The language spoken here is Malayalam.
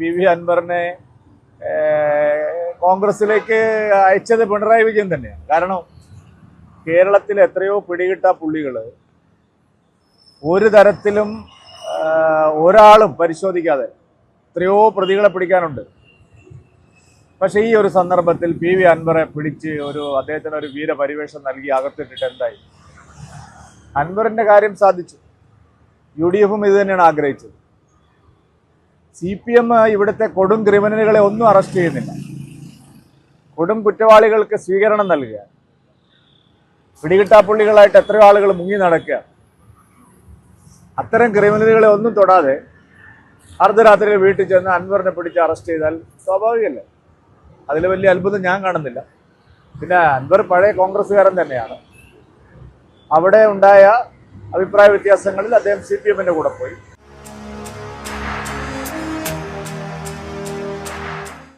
പി വി അൻവറിനെ കോൺഗ്രസിലേക്ക് അയച്ചത് പിണറായി വിജയൻ തന്നെയാണ്. കാരണം കേരളത്തിൽ എത്രയോ പിടികിട്ട പുള്ളികൾ ഒരു തരത്തിലും ഒരാളും പരിശോധിക്കാതെ എത്രയോ പ്രതികളെ പിടിക്കാനുണ്ട്. പക്ഷേ ഈ ഒരു സന്ദർഭത്തിൽ പി വി അൻവറെ പിടിച്ച് ഒരു അദ്ദേഹത്തിന് ഒരു വീരപരിവേഷം നൽകി അകത്തിട്ടിട്ട് എന്തായി? അൻവറിന്റെ കാര്യം സാധിച്ചു. യു ഡി എഫും ഇത് തന്നെയാണ് ആഗ്രഹിച്ചത്. സി പി എം ഇവിടുത്തെ കൊടും ക്രിമിനലുകളെ ഒന്നും അറസ്റ്റ് ചെയ്യുന്നില്ല. കൊടും കുറ്റവാളികൾക്ക് സ്വീകരണം നൽകുക. പിടികിട്ടാപ്പുള്ളികളായിട്ട് എത്ര ആളുകൾ മുങ്ങി നടക്കുക. അത്തരം ക്രിമിനലുകളെ ഒന്നും തൊടാതെ അർദ്ധരാത്രിയിൽ വീട്ടിൽ ചെന്ന് അൻവറിനെ പിടിച്ച് അറസ്റ്റ് ചെയ്താൽ സ്വാഭാവികമല്ലേ? അതിൽ വലിയ അത്ഭുതം ഞാൻ കാണുന്നില്ല. പിന്നെ അൻവർ പഴയ കോൺഗ്രസ്സുകാരൻ തന്നെയാണ്. അവിടെ ഉണ്ടായ അഭിപ്രായ വ്യത്യാസങ്ങളിൽ അദ്ദേഹം സി പി എമ്മിന്റെ കൂടെ പോയി.